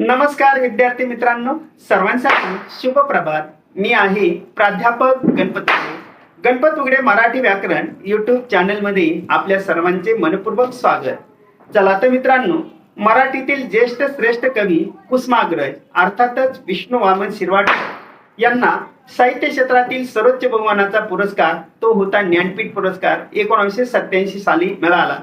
नमस्कार विद्यार्थी मित्रांनो. सर्वांसाठी शुभप्रभात मी आहे प्राध्यापक गणपत गणपत उघडे मराठी व्याकरण यूट्यूब चॅनलमध्ये आपल्या सर्वांचे मनपूर्वक स्वागत. चला तर मित्रांनो मराठीतील ज्येष्ठ श्रेष्ठ कवी कुसमाग्रज अर्थातच विष्णू वामन शिरवाडकर यांना साहित्य क्षेत्रातील सर्वोच्च बहुमानाचा पुरस्कार तो होता ज्ञानपीठ पुरस्कार एकोणीसशे सत्याऐंशी साली मिळाला.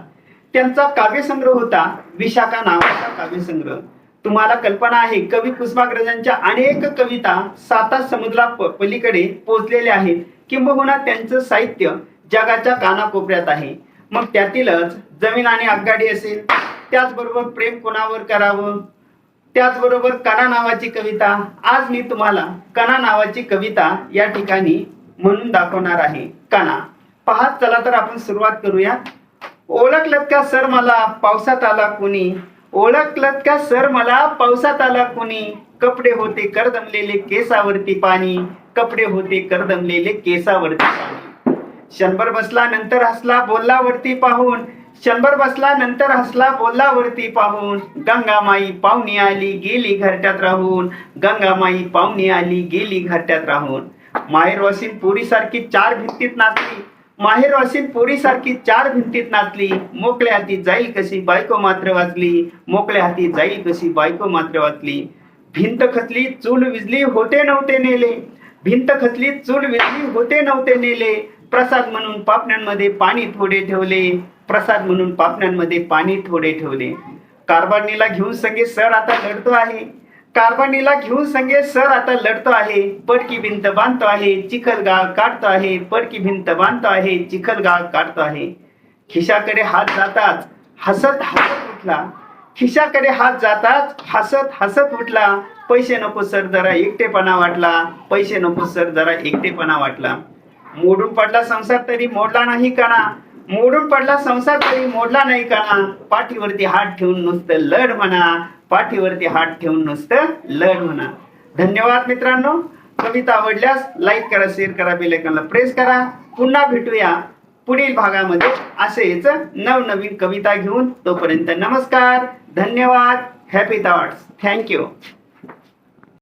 त्यांचा काव्यसंग्रह होता विशाखा नावाचा काव्यसंग्रह. तुम्हाला कल्पना आहे कवी कुसुमाग्रजांच्या अनेक कविता साता समुद्रा पलीकडे पोहोचलेल्या आहेत. किंबहुना त्यांचं साहित्य जगाच्या कानाकोपऱ्यात आहे. मग त्यातीलच जमीन आणि आगगाडी असेल. त्याचबरोबर प्रेम कोणावर करावं? त्याचबरोबर कणा नावाची कविता. आज मी तुम्हाला कणा नावाची कविता या ठिकाणी म्हणून दाखवणार आहे. कणा. पहा चला तर आपण सुरुवात करूया. ओळखलत का सर मला? पावसात आला कोणी? ओळखलत का सर? मला पावसात आला कुणी? कपडे होते करदमलेले केसावरती पाणी. कपडे होते करदमलेले केसावरती पाणी. शंभर बसला नंतर हसला बोलला वरती पाहून. शंभर बसला नंतर हसला बोलला वरती पाहून. गंगामाई पाहुणी आली गेली घरट्यात राहून. गंगामाई पाहुणी आली गेली घरट्यात राहून. माहेर वसीन पोरी सारखी चार भिंतीत नाचली. माहेर पोरीसारखी पोरी सारखी चार भिंतीत नाचली मोकळ्या हाती जाईल कशी बायको मात्र वाचली मोकळ्या हाती जाईल कशी बायको मात्र वाचली. भिंत खचली चूल विजली होते नव्हते नेले. भिंत खचली चूल विजली होते नव्हते नेले. प्रसाद म्हणून पापण्यांमध्ये पाणी थोडे ठेवले. प्रसाद म्हणून पापण्यांमध्ये पाणी थोडे ठेवले. कारभारणीला घेऊन संगे सर आता लढतो आहे. कार्बनीला घेऊन संगे सर आता लढतो आहे पडकी भिंत बांधतो आहे चिखल गाळ काढतो आहे पडकी भिंत बांधतो आहे चिखल गाळ काढतो आहे. खिशाकडे हात जाताच हसत हसत उठला. खिशाकडे हात जाताच हसत हसत उठला. पैसे नको सर जरा एकटेपणा वाटला. पैसे नको सर जरा एकटेपणा वाटला. मोडून पडला संसार तरी मोडला नाही ना? मोडून पडला संसार तरी मोडला नाही का? पाठीवरती हात ठेवून नुसतं लढ म्हणा. पाठीवरती हात ठेवून नुसतं लढ म्हणा. धन्यवाद मित्रांनो. कविता आवडल्यास लाईक करा शेअर करा बेलायकनला प्रेस करा. पुन्हा भेटूया पुढील भागामध्ये असेच नवनवीन कविता घेऊन. तोपर्यंत नमस्कार. धन्यवाद. Happy thoughts thank you